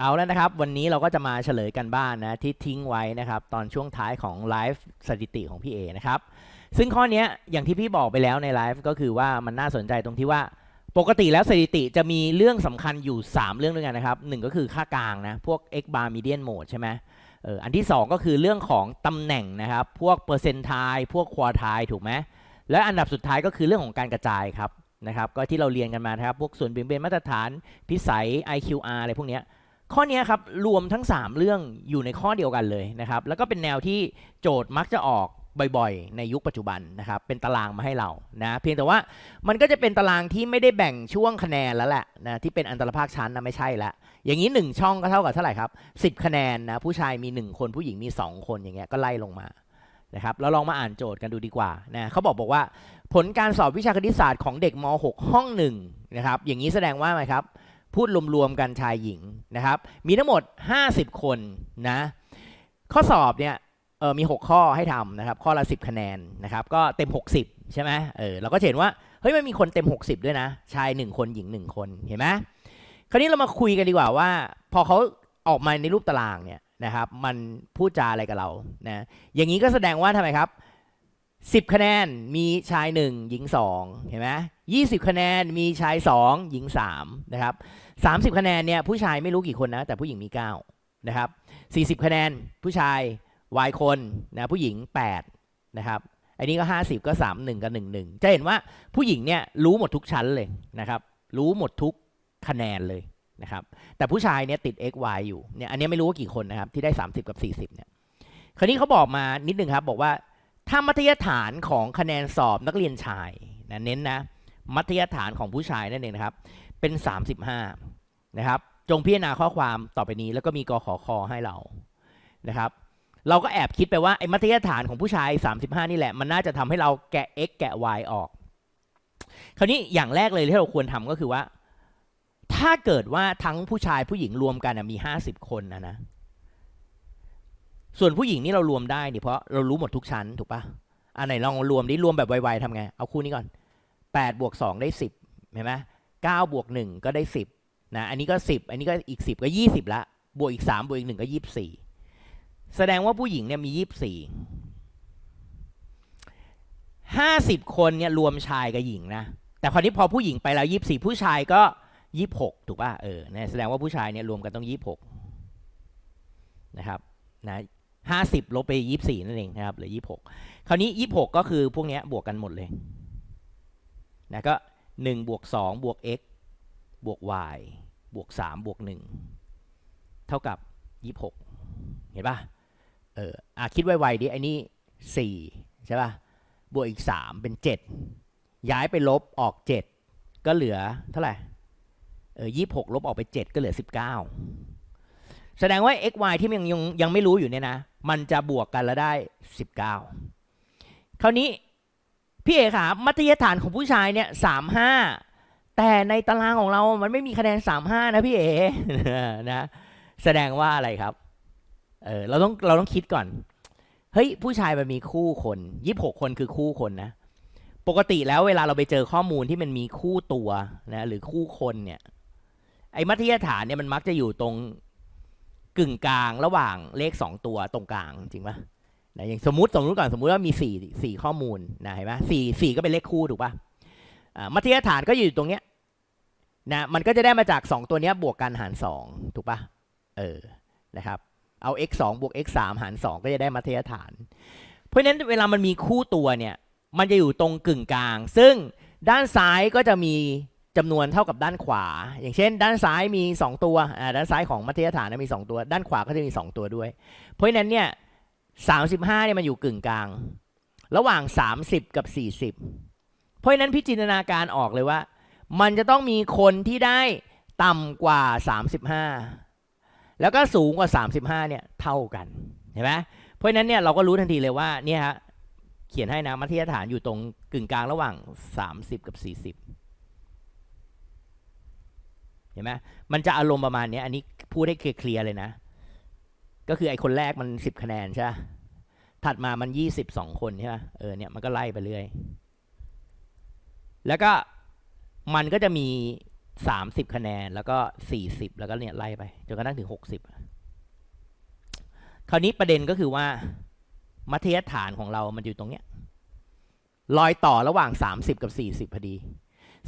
เอาแล้วนะครับ วันนี้เราก็จะมาเฉลยกันบ้านนะที่ทิ้งไว้นะครับ ตอนช่วงท้ายของไลฟ์สถิติของพี่เอนะครับ ซึ่งข้อนี้อย่างที่พี่บอกไปแล้วในไลฟ์ก็คือว่ามันน่าสนใจตรงที่ว่าปกติแล้วสถิติจะมีเรื่องสำคัญอยู่ 3 เรื่องด้วยกันนะครับหนึ่งก็คือค่ากลางนะ พวก x bar median mode ใช่ไหมเอออันที่ 2 ก็คือเรื่องของตำแหน่งนะครับ พวกเปอร์เซนต์ไทพวกควอไทถูกไหมและอันดับสุดท้ายก็คือเรื่องของการกระจายครับนะครับ ก็ที่เราเรียนกันมานะครับ พวกส่วนเบี่ยงเบนมาตรฐานพิสัย IQR อะไรพวกเนี้ย ข้อนี้ครับรวมทั้ง 3 เรื่องอยู่ในข้อเดียวกันเลยนะครับแล้วก็เป็นแนวที่โจทย์มักจะออกบ่อยๆ ในยุคปัจจุบันนะครับเป็นตารางมาให้เรานะเพียงแต่ว่ามันก็จะเป็นตารางที่ไม่ได้แบ่งช่วงคะแนนแล้วแหละนะที่เป็นอันตรภาคชั้นนะไม่ใช่ละอย่างนี้ 1 ช่องก็เท่ากับเท่าไหร่ครับ10 คะแนนนะผู้ชายมี 1 คนผู้หญิงมี 2 คนอย่างเงี้ยก็ไล่ลงมานะครับเราลองมาอ่านโจทย์กันดูดีกว่านะเขาบอกบอกว่า ผลการสอบวิชาคณิตศาสตร์ของเด็กม .6 ห้องหนึ่งนะครับอย่างนี้แสดงว่าไหมครับ พูดรวมๆกันชายหญิงนะครับ มีทั้งหมด 50 คนนะ ข้อสอบเนี่ยเออมี 6 ข้อให้ทำนะครับ ข้อละ 10 คะแนนนะครับ ก็เต็ม 60 ใช่ไหมเออเราก็เห็นว่าเฮ้ยมันมีคนเต็ม 60 ด้วยนะ ชาย 1 คนหญิง 1 คนเห็นไหมคราวนี้เรามาคุยกันดีกว่าว่า พอเขาออกมาในรูปตารางเนี่ยนะครับ มันพูดจาอะไรกับเรานะอย่างนี้ก็แสดงว่าทำไมครับ 10 คะแนนมีชาย 1 หญิง 2 เห็นไหม20คะแนนมีชาย 2 หญิง 3 นะครับ30คะแนนเนี่ยผู้ชายไม่รู้กี่คนนะ แต่ผู้หญิงมี 9 นะครับ40คะแนนผู้ชาย y คนนะผู้หญิง 8 นะครับอันนี้ก็ 50 ก็ 3 1 กับ 1 1 จะเห็นว่าผู้หญิงเนี่ยรู้หมดทุกชั้นเลยนะครับรู้หมดทุกคะแนนเลยนะครับแต่ผู้ชายเนี่ยติด x y อยู่เนี่ยอันนี้ไม่รู้ว่ากี่คนนะครับที่ได้ 30 กับ 40เนี่ยคราวนี้เขาบอกมานิดนึงครับบอกว่า ถ้ามัธยฐานของคะแนนสอบนักเรียนชายนะเน้นนะ มัธยฐานของผู้ชายนั่นเองนะครับ เป็น 35 นะครับ จงพิจารณาข้อความต่อไปนี้แล้วก็มีกขอคอให้เรานะครับ เราก็แอบคิดไปว่าไอ้มัธยฐานของผู้ชาย 35 นี่แหละ มันน่าจะทำให้เราแกะ x แกะ y ออก คราวนี้อย่างแรกเลยที่เราควรทำก็คือว่า ถ้าเกิดว่าทั้งผู้ชายผู้หญิงรวมกันนะมี 50 คนนะนะ ส่วนผู้หญิงนี่เรารวมได้นี่เพราะเรารู้หมดทุกชั้นถูกปะอันไหนลองรวมดิรวมแบบไวๆทำไง เอาคู่นี้ก่อน8บวก2ได้ 10เห็นไหม9บวก1ก็ได้ 10นะอันนี้ก็ 10 อันนี้ก็อีก 10 ก็ 20 ละ บวกอีก 3 บวกอีก1ก็ 24 แสดงว่าผู้หญิงเนี่ยมี 24 50 คนเนี่ยรวมชายกับหญิงนะแต่คราวนี้พอผู้หญิงไปแล้ว 24 ผู้ชายก็ 26 ถูกป่ะเออแสดงว่าผู้ชายเนี่ยรวมกันต้อง 26 นะครับนะ ห้าสิบลบไปยี่สี่นั่นเองนะครับเหลือยี่หกคราวนี้ยี่หกก็คือพวกนี้บวกกันหมดเลยนะก็หนึ่งบวกสองบวก x บวก y บวกสามบวกหนึ่งเท่ากับยี่หกเห็นปะเอออะคิดไวๆดิไอ้นี่สี่ใช่ปะบวกอีกสามเป็นเจ็ดย้ายไปลบออกเจ็ดก็เหลือเท่าไหร่เออยี่หกลบออกไปเจ็ดก็เหลือสิบเก้า แสดงว่า x y ที่มันยังยังยังไม่รู้อยู่เนี่ยนะ มันจะบวกกันแล้วได้ 19 คราวนี้พี่เอกค่ะมัธยฐานของผู้ชายเนี่ย35แต่ในตารางของเรามันไม่มีคะแนน35นะพี่เอนะแสดงว่าอะไรครับเออเราต้องเราต้องคิดก่อน เฮ้ยผู้ชายมันมีคู่คน26คนคือคู่คนนะ ปกติแล้วเวลาเราไปเจอข้อมูลที่มันมีคู่ตัวนะหรือคู่คนเนี่ยไอ้มัธยฐานเนี่ยมันมักจะอยู่ตรง กึ่งกลางระหว่างเลข 2 ตัวตรงกลางจริงปะนะอย่างสมมติสมมติก่อนสมมุติว่ามี4 4ข้อมูลนะเห็นไหมสี่สี่ก็เป็นเลขคู่ถูกปะอ่ามัธยฐานก็อยู่ตรงเนี้ยนะมันก็จะได้มาจาก 2 ตัวเนี้ยบวกกันหาร 2 ถูกปะเออนะครับเอา x 2บวก x 3หาร 2 ก็จะได้มัธยฐาน เพราะฉะนั้นเวลามันมีคู่ตัวเนี่ยมันจะอยู่ตรงกึ่งกลาง ซึ่งด้านซ้ายก็จะมี จำนวนเท่ากับด้านขวา อย่างเช่น ด้านซ้ายมี 2 ตัวอ่าด้านซ้ายของมัธยฐานนะมี 2 ตัว ด้านขวาก็จะมี 2 ตัวด้วย เพราะฉะนั้นเนี่ย35เนี่ยมันอยู่กึ่งกลาง ระหว่าง 30 กับ 40 เพราะฉะนั้นพี่จินตนาการออกเลยว่า มันจะต้องมีคนที่ได้ต่ำกว่า 35 แล้วก็สูงกว่า 35เนี่ยเท่ากันเห็นไหมเพราะฉะนั้นเนี่ยเราก็รู้ทันทีเลยว่าเนี่ยฮะเขียนให้นะมัธยฐานอยู่ตรงกึ่งกลางระหว่าง 30 กับ 40 ห็นไหมมันจะอารมณ์ประมาณนี้อันนี้พูดให้เคลียร์เลยนะ ก็คือไอ้คนแรกมันสิบคะแนนใช่ปะถัดมามันยี่สิบสองคนใช่ปะเออเนี่ยมันก็ไล่ไปเรื่อย แล้วก็มันก็จะมีสามสิบคะแนนแล้วก็สี่สิบแล้วก็เนี่ยไล่ไปจนกระทั่งถึงหกสิบคราวนี้ประเด็นก็คือว่ามัธยฐานของเรามันอยู่ตรงเนี้ยรอยต่อระหว่าง30กับ40พอดี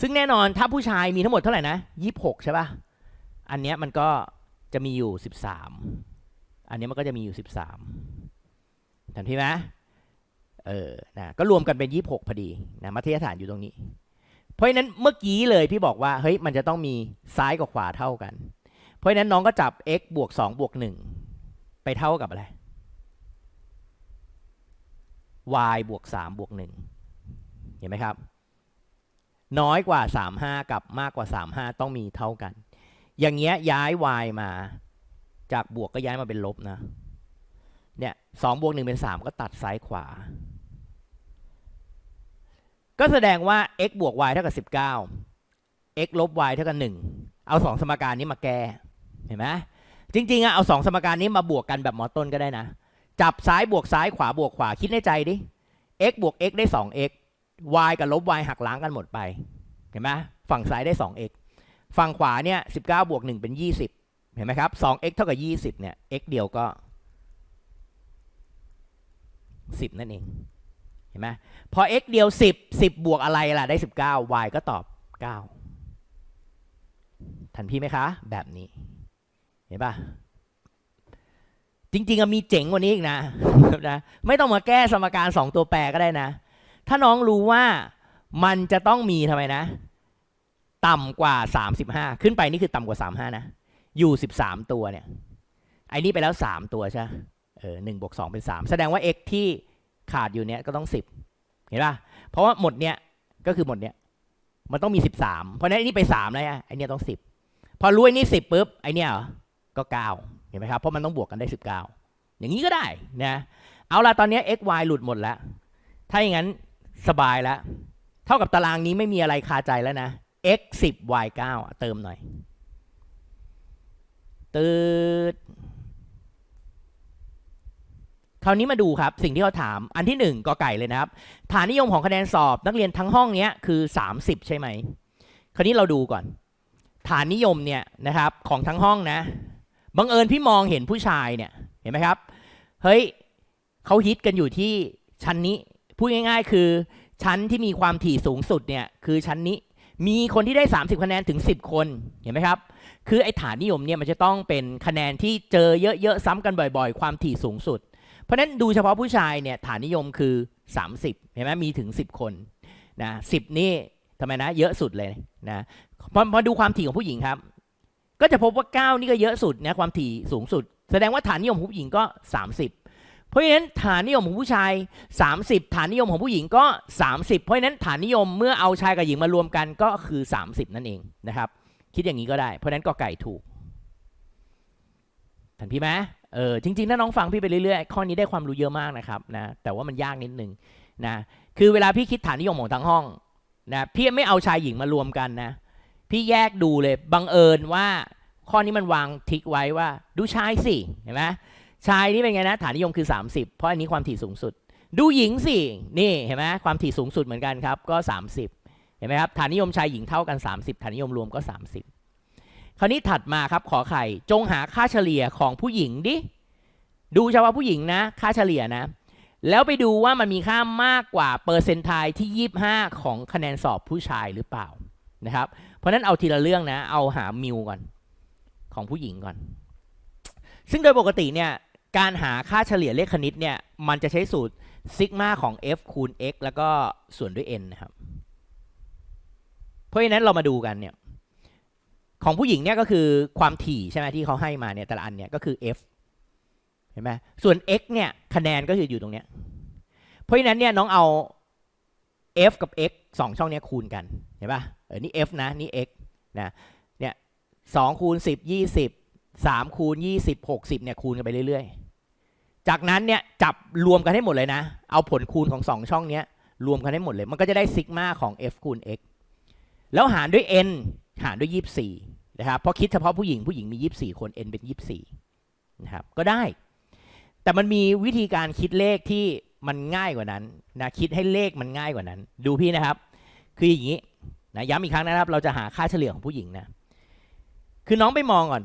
ซึ่งแน่นอนถ้าผู้ชายมีทั้งหมดเท่าไหร่นะ26ใช่ปะ่ะ อันเนี้ยมันก็จะมีอยู่13อันเนี้ยมันก็จะมีอยู่13ทันทีไหมเออนะก็รวมกันเป็น26พอดีนะมัธยฐานอยู่ตรงนี้ เพราะฉะนั้นเมื่อกี้เลยพี่บอกว่าเฮ้ยมันจะต้องมีซ้ายกับขวาเท่ากัน เพราะฉะนั้นน้องก็จับ x บวก2บวก1ไปเท่ากับอะไร y บวก3บวก1เห็นไหมครับ น้อยกว่า 35 กับมากกว่า 35 ต้องมีเท่ากัน อย่างเงี้ยย้าย y มา จากบวกก็ย้ายมาเป็นลบนะ เนี่ยสองบวกหนึ่งเป็น 3 ก็ตัดซ้ายขวา ก็แสดงว่า x บวก y เท่ากับ 19 x ลบ y เท่ากับ 1 เอา 2 สมการนี้มาแก้ เห็นไหมจริงๆอะเอา2สมการนี้มาบวกกันแบบมอต้นก็ได้นะ จับซ้ายบวกซ้ายขวาบวกขวาคิดในใจดิ x บวก x ได้ 2x y กับลบ y หักล้างกันหมดไป เห็นไหมฝั่งซ้ายได้ 2x ฝั่งขวาเนี่ย19บวก1เป็น 20 เห็นไหมครับ 2x เท่ากับ 20 เนี่ย x เดียวก็ 10 นั่นเอง เห็นไหมพอ x เดียว 10 10 บวกอะไรล่ะ ได้ 19 y ก็ตอบ 9 ทันพี่ไหมคะ แบบนี้ เห็นปะจริงๆมีเจ๋งกว่านี้อีกนะนะ ไม่ต้องมาแก้สมการ 2 ตัวแปรก็ได้นะ ถ้าน้องรู้ว่ามันจะต้องมีทำไมนะ ต่ำกว่า 35 ขึ้นไปนี่คือต่ำกว่า 35 นะ อยู่ 13 ตัวเนี่ย ไอ้นี่ไปแล้ว 3 ตัวใช่เออหนึ่งบวกสองเป็น 3 แสดงว่า x ที่ขาดอยู่เนี่ยก็ต้อง 10 เห็นป่ะ เพราะว่าหมดเนี่ยก็คือหมดเนี่ยมันต้องมี 13 เพราะนั้นไอ้นี่ไป3แล้วไอ้เนี่ยต้อง 10 พอรู้ไอ้นี่10ปุ๊บไอ้เนี่ยเหรอก็ 9 เห็นไหมครับ เพราะมันต้องบวกกันได้ 19 อย่างนี้ก็ได้นะ เอาละตอนนี้ x y หลุดหมดแล้ว ถ้าอย่างนั้น สบายแล้ว เท่ากับตารางนี้ไม่มีอะไรคาใจแล้วนะ x 10 y 9เติมหน่อย ตืดคราวนี้มาดูครับสิ่งที่เขาถามอันที่หนึ่งกอไก่เลยนะครับ ฐานนิยมของคะแนนสอบนักเรียนทั้งห้องเนี้ยคือ 30 ใช่ไหม คราวนี้เราดูก่อน ฐานนิยมเนี่ยนะครับของทั้งห้องนะบังเอิญพี่มองเห็นผู้ชายเนี่ยเห็นไหมครับ เฮ้ยเขาฮิตกันอยู่ที่ชั้นนี้ พูดง่ายๆ คือชั้นที่มีความถี่สูงสุดเนี่ยคือชั้นนี้มีคนที่ได้ 30 คะแนนถึง 10 คนเห็นไหมครับ คือไอ้ฐานนิยมเนี่ยมันจะต้องเป็นคะแนนที่เจอเยอะๆซ้ำกันบ่อยๆ ความถี่สูงสุด เพราะฉะนั้นดูเฉพาะผู้ชายเนี่ยฐานนิยมคือ 30เห็นไหมมีถึง 10 คนนะสินี่ทำไมนะเยอะสุดเลยนะพอมาดูความถี่ของผู้หญิงครับ ก็จะพบว่า 9 นี่ก็เยอะสุดนะความถี่สูงสุด แสดงว่าฐานนิยมผู้หญิงก็ 30 เพราะฉะนั้นฐานนิยมของผู้ชาย 30 ฐานนิยมของผู้หญิงก็ 30 เพราะฉะนั้นฐานนิยมเมื่อเอาชายกับหญิงมารวมกันก็คือ 30 นั่นเองนะครับ คิดอย่างนี้ก็ได้ เพราะนั้นก็ไก่ถูกทันพี่ไหมเออจริงๆถ้าน้องฟังพี่ไปเรื่อยๆข้อนี้ได้ความรู้เยอะมากนะครับนะแต่ว่ามันยากนิดนึงนะคือเวลาพี่คิดฐานนิยมของทั้งห้องนะพี่ไม่เอาชายหญิงมารวมกันนะ พี่แยกดูเลยบังเอิญว่าข้อนี้มันวางทิกไว้ว่า ดูชายสิเห็นไหม ชายนี่เป็นไงนะฐานนิยมคือ 30 เพราะอันนี้ความถี่สูงสุด ดูหญิงสินี่เห็นไหมความถี่สูงสุดเหมือนกันครับก็ 30 เห็นไหมครับฐานนิยมชายหญิงเท่ากัน 30ฐานนิยมรวมก็ 30 คราวนี้ถัดมาครับขอไข่จงหาค่าเฉลี่ยของผู้หญิงดิดูเฉพาะผู้หญิงนะ ค่าเฉลี่ยนะ แล้วไปดูว่ามันมีค่ามากกว่าเปอร์เซนต์ไทที่ 25 ของคะแนนสอบผู้ชายหรือเปล่านะครับ เพราะฉะนั้นเอาทีละเรื่องนะ เอาหามิวก่อนของผู้หญิงก่อน ซึ่งโดยปกติเนี่ย การหาค่าเฉลี่ยเลขคณิตเนี่ย มันจะใช้สูตรซิกมาของ f คูณ x แล้วก็ส่วนด้วย n นะครับ เพราะฉะนั้นเรามาดูกันเนี่ย ของผู้หญิงเนี่ยก็คือความถี่ใช่ไหมที่เขาให้มาเนี่ยแต่ละอันเนี่ยก็คือ f เห็นไหมส่วน x เนี่ยคะแนนก็คืออยู่ตรงเนี้ย เพราะฉะนั้นเนี่ยน้องเอา f กับ x สองช่องเนี้ยคูณกัน เห็นปะเออ นี่ f นะ นี่ x นะ เนี่ยสองคูณสิบยี่สิบสามคูณยี่สิบหกสิบเนี่ยคูณกันไปเรื่อยๆ จากนั้นเนี่ยจับรวมกันให้หมดเลยนะ เอาผลคูณของสองช่องเนี้ยรวมกันให้หมดเลย มันก็จะได้ซิกมาของ f คูณ x แล้วหารด้วย n หารด้วยยี่สี่นะครับ เพราะคิดเฉพาะผู้หญิงผู้หญิงมียี่สี่คน n เป็นยี่สี่นะครับ ก็ได้ แต่มันมีวิธีการคิดเลขที่มันง่ายกว่านั้นนะคิดให้เลขมันง่ายกว่านั้น ดูพี่นะครับ คืออย่างนี้นะย้ำอีกครั้งนะครับ เราจะหาค่าเฉลี่ยของผู้หญิงนะ คือน้องไปมองก่อน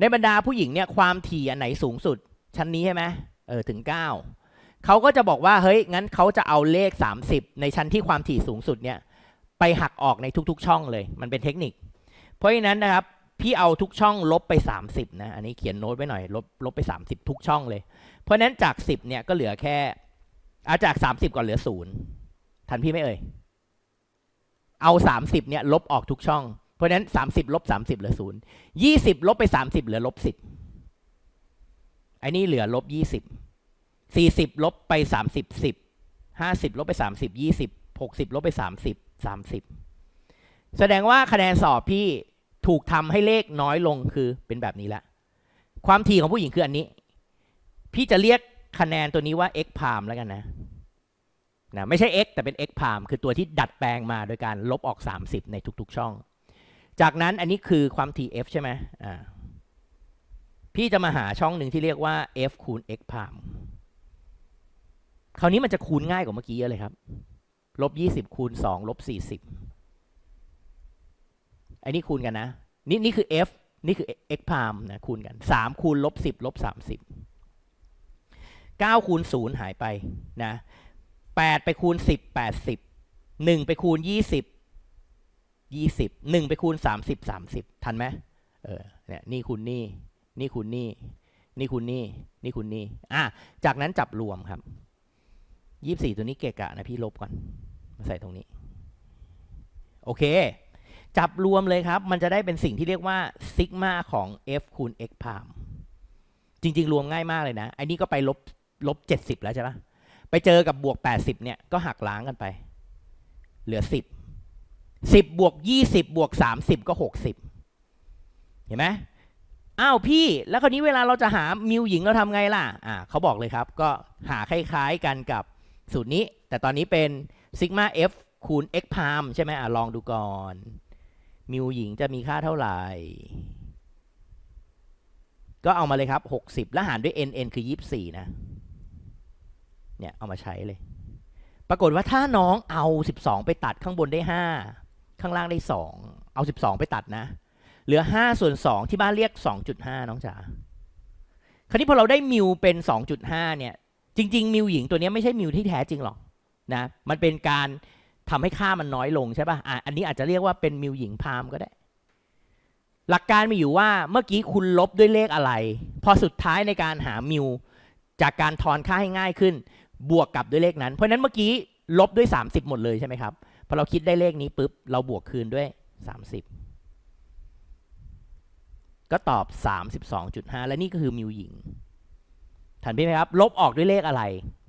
ในบรรดาผู้หญิงเนี่ยความถี่อันไหนสูงสุด ชั้นนี้ใช่ไหมเออถึง 9เขาก็จะบอกว่าเฮ้ยงั้นเขาจะเอาเลข 30 ในชั้นที่ความถี่สูงสุดเนี่ยไปหักออกในทุกๆ ช่องเลย มันเป็นเทคนิค เพราะฉะนั้นนะครับพี่เอาทุกช่องลบไป 30นะอันนี้เขียนโน้ตไว้หน่อยลบลบไป 30 ทุกช่องเลย เพราะนั้นจาก 10เนี่ยก็เหลือแค่อาจาก 30 ก่อนเหลือศูนย์ทันพี่ไม่เอ่ยเอา 30เนี่ยลบออกทุกช่อง เพราะนั้น 30ลบ30เหลือศูนย์20ลบไป 30เหลือลบ10 อ้นี่เหลือลบ20 40ลบไป30 10 50ลบไป30 20 60ลบไป30 30แสดงว่าคะแนนสอบพี่ถูกทำให้เลขน้อยลงคือเป็นแบบนี้ละ ความถี่ของผู้หญิงคืออันนี้ พี่จะเรียกคะแนนตัวนี้ว่า x พามแล้วกันนะนะไม่ใช่ x แต่เป็น x พามคือตัวที่ดัดแปลงมาโดยการลบออก 30 ในทุกๆช่อง จากนั้นอันนี้คือความถี่ f ใช่ไหมอ่า พี่จะมาหาช่องหนึ่งที่เรียกว่า f คูณ x พามคราวนี้มันจะคูณง่ายกว่าเมื่อกี้เยอะเลยครับ ลบ20คูณ2ลบ40อันนี้คูณกันนะ นี่นี่คือ f นี่คือ x พามนะคูณกัน3คูณลบ10ลบ30 9คูณ0หายไปนะ8ไปคูณ10 80 1ไปคูณ20 20 1ไปคูณ30 30ทันไหมเออเนี่ยนี่คูณนี่ นี่คูณนี่ นี่คูณนี่ นี่คูณนี่ อะ จากนั้นจับรวมครับ24ตัวนี้เกะกะนะพี่ลบก่อน มาใส่ตรงนี้ โอเค จับรวมเลยครับ มันจะได้เป็นสิ่งที่เรียกว่าซิกมาของ f คูณ x พามจริง ๆ รวมง่ายมากเลยนะอันนี้ก็ไปลบลบ70แล้วใช่ปะไปเจอกับบวก80เนี่ย ก็หักล้างกันไป เหลือ10 10บวก20บวก30ก็60เห็นไหม อ้าวพี่แล้วคราวนี้เวลาเราจะหามิวหญิงเราทำไงล่ะอ่าเขาบอกเลยครับก็หาคล้ายๆกันกับสูตรนี้ แต่ตอนนี้เป็นซิกมา f คูณ x พามใช่ไหมอะลองดูก่อน มิวหญิงจะมีค่าเท่าไหร่ ก็เอามาเลยครับ 60 แล้วหารด้วย n n คือ 24 นะ เนี่ย เอามาใช้เลย ปรากฏว่าถ้าน้องเอา 12 ไปตัดข้างบนได้ 5 ข้างล่างได้ 2 เอา 12 ไปตัดนะ เหลือ5ส่วน2ที่บ้านเรียก 2.5 น้องจ๋าคราวนี้พอเราได้มิวเป็น 2.5 เนี่ย จริง ๆ มิวหญิงตัวนี้ไม่ใช่มิวที่แท้จริงหรอกนะมันเป็นการทำให้ค่ามันน้อยลงใช่ป่ะอะอันนี้อาจจะเรียกว่าเป็นมิวหญิงพามก็ได้ หลักการมีอยู่ว่าเมื่อกี้คุณลบด้วยเลขอะไร พอสุดท้ายในการหามิวจากการทอนค่าให้ง่ายขึ้น บวกกับด้วยเลขนั้น เพราะฉะนั้นเมื่อกี้ลบด้วย 30 หมดเลยใช่ไหมครับพอเราคิดได้เลขนี้ปุ๊บเราบวกคืนด้วย 30 ก็ตอบ 32.5 และนี่ก็คือมิวหญิงทันพี่ไหมครับ ลบออกด้วยเลขอะไร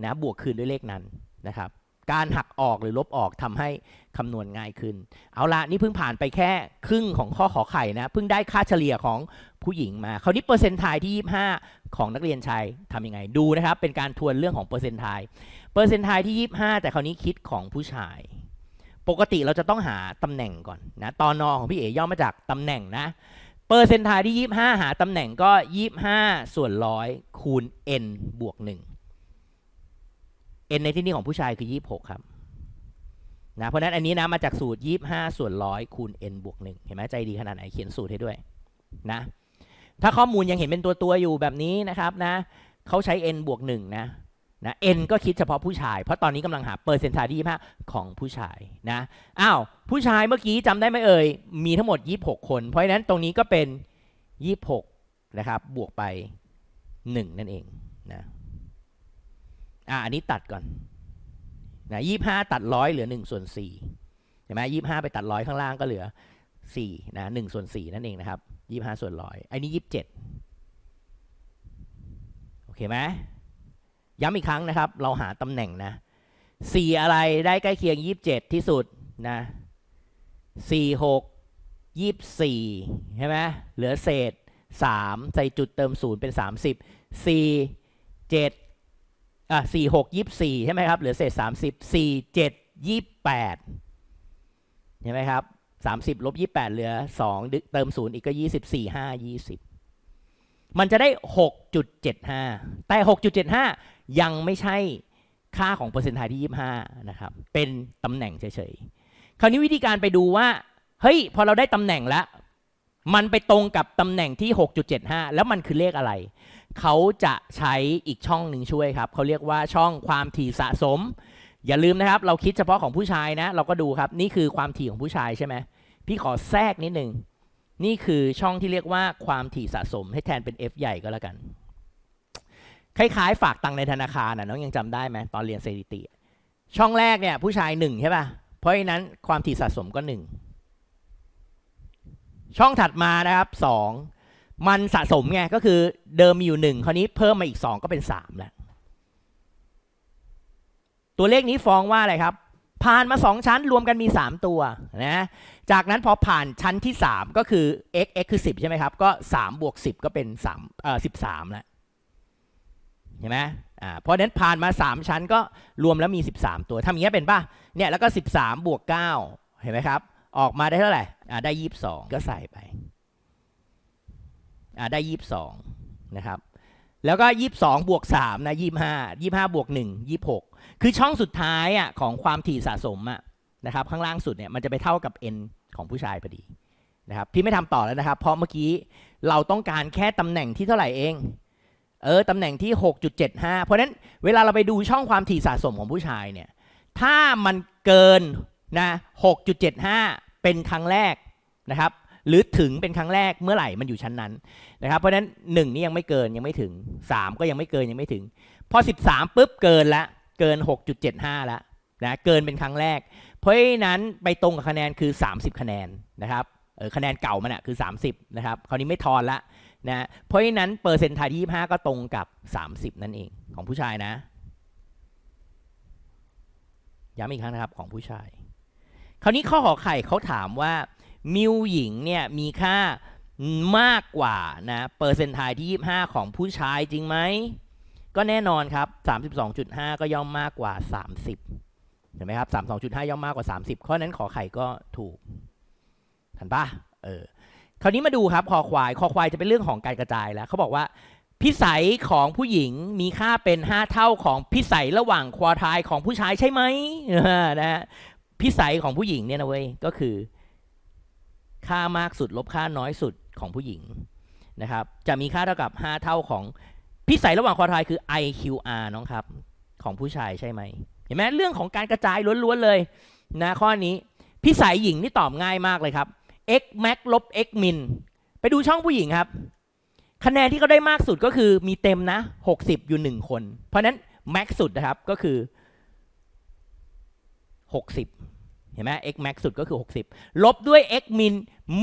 นะบวกคืนด้วยเลขนั้นนะครับ การหักออกหรือลบออกทำให้คำนวณง่ายขึ้น เอาละนี่เพิ่งผ่านไปแค่ครึ่งของข้อขอไข่นะ เพิ่งได้ค่าเฉลี่ยของผู้หญิงมาคราวนี้เปอร์เซ็นต์ไทยที่ 25 ของนักเรียนชายทำยังไงดูนะครับ เป็นการทวนเรื่องของเปอร์เซ็นต์ไทยเปอร์เซ็นต์ไทยที่ 25 แต่คราวนี้คิดของผู้ชาย ปกติเราจะต้องหาตำแหน่งก่อนนะตอนนอของพี่เอ๋ย่อมาจากตำแหน่งนะ เปอร์เซนต์ไทยที่ 25 หาตำแหน่งก็ 25 ส่วนร้อยคูณ n บวก 1 n ในที่นี้ของผู้ชายคือ 26 ครับนะเพราะนั้นอันนี้นะมาจากสูตร 25 ส่วนร้อยคูณ n บวก 1 เห็นไหมใจดีขนาดไหนเขียนสูตรให้ด้วยนะถ้าข้อมูลยังเห็นเป็นตัวตัวอยู่แบบนี้นะครับนะเขาใช้ n บวก 1 นะ นะ n ก็คิดเฉพาะผู้ชาย เพราะตอนนี้กำลังหาเปอร์เซนต์ทยที่25ของผู้ชายนะอ้าวผู้ชายเมื่อกี้จำได้ไหมเอ่ย มีทั้งหมด 26 คน เพราะฉะนั้นตรงนี้ก็เป็น 26 นะครับ บวกไป 1 นั่นเองนะอะอันนี้ตัดก่อนนะยี่ห้าตัดร้อยเหลือหนึ่งส่วนสี่เห็นไหมยี่ห้าไปตัดร้อยข้างล่างก็เหลือสี่นะหนึ่งส่วนสี่นั่นเองนะครับยี่ห้าส่วนร้อยอันนี้ยี่สิบเจ็ดโอเคไหม ย้ำอีกครั้งนะครับ เราหาตำแหน่งนะสี่อะไรได้ใกล้เคียงยี่สิบเจ็ดที่สุดนะสี่หกยี่สิบสี่ใช่ไหมเหลือเศษสามใส่จุดเติมศูนย์เป็นสามสิบสี่เจ็ดอะสี่หกยี่สิบสี่ใช่ไหมครับ เหลือเศษสามสิบสี่เจ็ดยี่สิบแปดเห็นไหมครับสามสิบลบยี่สิบแปดเหลือสองเติมศูนย์อีกก็ยี่สิบสี่ห้ายี่สิบ มันจะได้หกจุดเจ็ดห้าแต่หกจุดเจ็ดห้ายังไม่ใช่ค่าของเปอร์เซ็นต์ไทยที่ยี่ห้านะครับ เป็นตำแหน่งเฉยๆ คราวนี้วิธีการไปดูว่า เฮ้ย พอเราได้ตำแหน่งแล้ว มันไปตรงกับตำแหน่งที่ 6.75 แล้วมันคือเลขอะไร เขาจะใช้อีกช่องหนึ่งช่วยครับ เขาเรียกว่าช่องความถี่สะสม อย่าลืมนะครับ เราคิดเฉพาะของผู้ชายนะ เราก็ดูครับ นี่คือความถี่ของผู้ชายใช่ไหม พี่ขอแทรกนิดหนึ่ง นี่คือช่องที่เรียกว่าความถี่สะสมให้แทนเป็น F ใหญ่ก็แล้วกัน คล้ายๆ ฝากตังในธนาคารนะน้องยังจำได้ไหมตอนเรียนสถิติ ช่องแรกเนี่ยผู้ชายหนึ่งใช่ป่ะ เพราะฉะนั้นความถี่สะสมก็หนึ่งช่องถัดมานะครับสองมันสะสมไงก็คือเดิมมีอยู่หนึ่งคราวนี้เพิ่มมาอีกสองก็เป็นสามแล้วตัวเลขนี้ฟ้องว่าอะไรครับ ผ่านมาสองชั้นรวมกันมี 3 ตัวนะจากนั้นพอผ่านชั้นที่ 3 ก็คือ x x คือ 10 ใช่ไหมครับ ก็3บวก10 ก็เป็น3เอ่อ13แล้วเห็นไหมอ่าเพราะฉะนั้นผ่านมา 3 ชั้นก็รวมแล้วมี 13 ตัวทำอย่างเงี้ยเป็นป่ะเนี่ยแล้วก็ 13บวก9เห็นไหมครับ ออกมาได้เท่าไหร่อ่าได้ 22 ก็ใส่ไปอ่าได้ 22 นะครับ แล้วก็22บวก3นะ25 25บวก1 26คือช่องสุดท้ายอะของความถี่สะสมอะนะครับข้างล่างสุดเนี่ยมันจะไปเท่ากับ n ของผู้ชายพอดีนะครับพี่ไม่ทำต่อแล้วนะครับ เพราะเมื่อกี้เราต้องการแค่ตำแหน่งที่เท่าไหร่เองเออตำแหน่งที่ 6.75 เพราะฉะนั้นเวลาเราไปดูช่องความถี่สะสมของผู้ชายเนี่ยถ้ามันเกินนะ6.75 เป็นครั้งแรกนะครับ หรือถึงเป็นครั้งแรกเมื่อไหร่มันอยู่ชั้นนั้นนะครับ เพราะฉะนั้น1นี่ยังไม่เกินยังไม่ถึง 3 ก็ยังไม่เกินยังไม่ถึง พอ 13ปุ๊บเกินละเกิน 6.75แล้วนะเกินเป็นครั้งแรก เพราะฉะนั้นไปตรงกับคะแนนคือ 30 คะแนนนะครับเออคะแนนเก่ามันอะคือ 30นะครับคราวนี้ไม่ทอนละนะเพราะฉะนั้นเปอร์เซ็นต์ไทยที่25 ก็ตรงกับ 30 นั่นเองของผู้ชายนะย้ำอีกครั้งนะครับของผู้ชาย คราวนี้ข้อขอไข่เขาถามว่า มิวหญิงเนี่ยมีค่ามากกว่านะเปอร์เซนต์ไทยที่ 25 ของผู้ชายจริงไหม ก็แน่นอนครับ 32.5 ก็ย่อมมากกว่า 30 เห็นไหมครับ 32.5 ย่อมมากกว่า 30 ข้อนั้นขอไข่ก็ถูกทันปะเออคราวนี้มาดูครับคอควายคอควายจะเป็นเรื่องของการกระจายแล้วเขาบอกว่าพิสัยของผู้หญิงมีค่าเป็น 5 เท่าของพิสัยระหว่างควอทายของผู้ชายใช่ไหมนะฮะพิสัยของผู้หญิงเนี่ยนะเว้ยก็คือ ค่ามากสุดลบค่าน้อยสุดของผู้หญิงนะครับ จะมีค่าเท่ากับ 5 เท่าของพิสัยระหว่างควอไทายคือ IQR น้องครับ ของผู้ชายใช่ไหมเห็นไหมเรื่องของการกระจายล้วนๆเลยนะข้อนี้พิสัยหญิงนี่ตอบง่ายมากเลยครับ x max ลบ x min ไปดูช่องผู้หญิงครับ คะแนนที่เขาได้มากสุดก็คือมีเต็มนะ 60 อยู่ 1 คน เพราะฉะนั้น max สุดนะครับก็คือ 60 เห็นไหม x max สุดก็คือ 60 ลบด้วย x min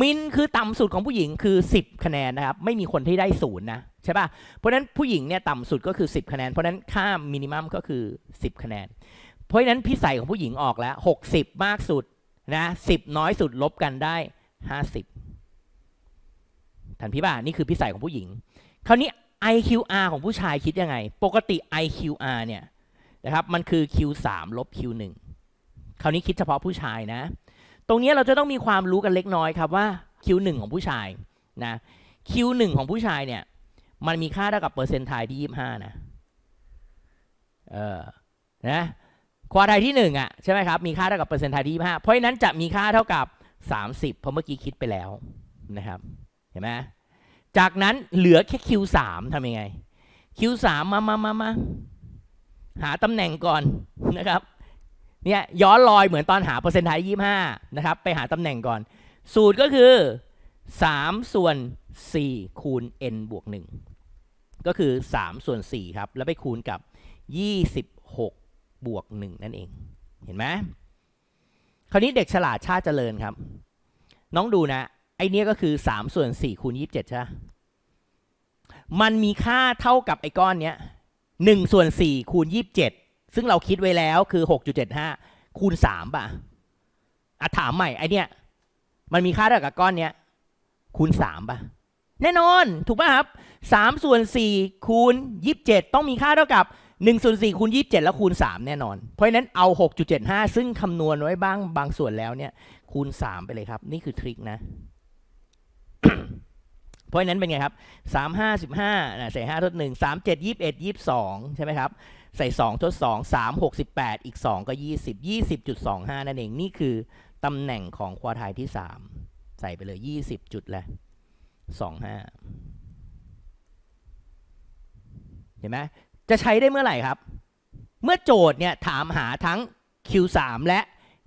min คือต่ำสุดของผู้หญิงคือ 10 คะแนนนะครับ ไม่มีคนที่ได้ศูนย์นะใช่ป่ะ เพราะฉะนั้นผู้หญิงเนี่ยต่ำสุดก็คือ 10 คะแนน เพราะฉะนั้นค่ามินิมัมก็คือ 10 คะแนน เพราะฉะนั้นพิสัยของผู้หญิงออกแล้ว 60 มากสุดนะ10 น้อยสุดลบกันได้ 50 ทันพี่ป่ะนี่คือพิสัยของผู้หญิง คราวนี้ IQR ของผู้ชายคิดยังไง ปกติ IQR เนี่ยนะครับมันคือ Q3 ลบ Q1 คราวนี้คิดเฉพาะผู้ชายนะ ตรงนี้เราจะต้องมีความรู้กันเล็กน้อยครับว่า Q1 ของผู้ชายนะ Q1 ของผู้ชายเนี่ย มันมีค่าเท่ากับเปอร์เซ็นต์ไทยที่ 25 นะ เออ นะ ควาไทยที่ 1 อะ ใช่ไหมครับ มีค่าเท่ากับเปอร์เซ็นต์ไทยที่ 25 เพราะฉะนั้นจะมีค่าเท่ากับ 30 เพราะเมื่อกี้คิดไปแล้วนะครับ เห็นไหมจากนั้นเหลือแค่ Q3 ทำยังไง Q3 มามามามาหาตำแหน่งก่อนนะครับ เนี่ยย้อนรอยเหมือนตอนหาเปอร์เซ็นต์ไทยยี่ห้านะครับ ไปหาตำแหน่งก่อน สูตรก็คือ 3 ส่วน 4 คูณ n บวก 1 ก็คือ 3 ส่วน 4 ครับ แล้วไปคูณกับ 26 บวก 1 นั่นเอง เห็นไหมคราวนี้เด็กฉลาดชาติเจริญครับ น้องดูนะ ไอเนี้ยก็คือ 3 ส่วน 4 คูณ 27 ใช่ไหมมันมีค่าเท่ากับไอ้ก้อนเนี้ย1ส่วน 4 คูณ 27 ซึ่งเราคิดไว้แล้วคือ 6.75 คูณ 3 ป่ะอะถามใหม่ไอเนี้ยมันมีค่าเท่ากับก้อนเนี้ยคูณ 3 ป่ะ แน่นอนถูกป่ะครับ 3 ส่วน 4 คูณ 27 ต้องมีค่าเท่ากับ1ส่วน4คูณ27 แล้วคูณ 3 แน่นอน เพราะฉะนั้นเอา 6.75 ซึ่งคำนวณไว้บ้างบางส่วนแล้วเนี่ย คูณ 3 ไปเลยครับ นี่คือทริคนะ เพราะฉะนั้นเป็นไงครับ 3 5 15นะใส่5ทด1 3 7 21 22 ใช่ไหมครับ ใส่ 2 ทด 2 3 68 อีก 2 ก็ 20 20.25 นั่นเอง นี่คือตำแหน่งของควอไทยที่สามใส่ไปเลยยี่สิบจุดเลยสองห้าเห็นไหมจะใช้ได้เมื่อไหร่ครับ เมื่อโจทย์เนี่ยถามหาทั้ง Q3 และ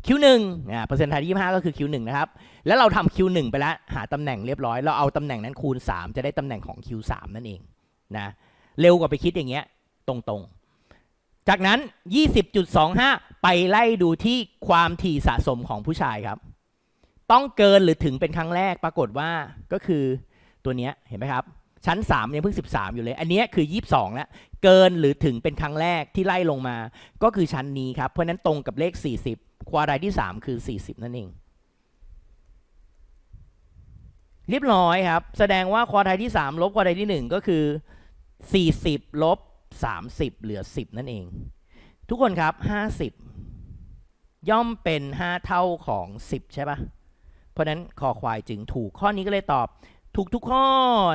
Q1 อ่าเปอร์เซ็นต์ไทยที่25 ก็คือ Q1 นะครับ แล้วเราทำ Q1 ไปแล้ว หาตำแหน่งเรียบร้อย เราเอาตำแหน่งนั้นคูณ 3 จะได้ตำแหน่งของ Q3 นั่นเองนะ เร็วกว่าไปคิดอย่างเงี้ย ตรงๆ จากนั้น 20.25 ไปไล่ดูที่ความถี่สะสมของผู้ชายครับ ต้องเกินหรือถึงเป็นครั้งแรกปรากฏว่าก็คือตัวเนี้ยเห็นไหมครับ ชั้น 3 ยังเพิ่ง 13 อยู่เลย อันนี้คือ 22 แล้ว เกินหรือถึงเป็นครั้งแรกที่ไล่ลงมา ก็คือชั้นนี้ครับ เพราะฉะนั้นตรงกับเลข 40 ควาไดที่ 3 คือ 40 นั่นเอง เรียบร้อยครับ แสดงว่าควาไดที่ 3 ลบควาไดที่ 1 ก็คือ 40 ลบ 30 เหลือ 10 นั่นเอง ทุกคนครับ 50 ย่อมเป็น 5 เท่าของ 10 ใช่ปะเพราะฉะนั้นคอควายจึงถูกข้อนี้ก็เลยตอบถูกทุกข้อ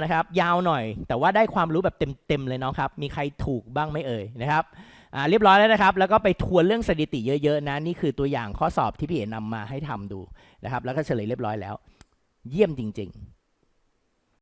นะครับ ยาวหน่อย แต่ว่าได้ความรู้แบบเต็มๆเลยเนาะครับ มีใครถูกบ้างไม่เอ่ยนะครับอ่าเรียบร้อยแล้วนะครับ แล้วก็ไปทวนเรื่องสถิติเยอะๆนะ นี่คือตัวอย่างข้อสอบที่พี่เอ๋นำมาให้ทำดูนะครับ แล้วก็เฉลยเรียบร้อยแล้ว เยี่ยมจริง ๆ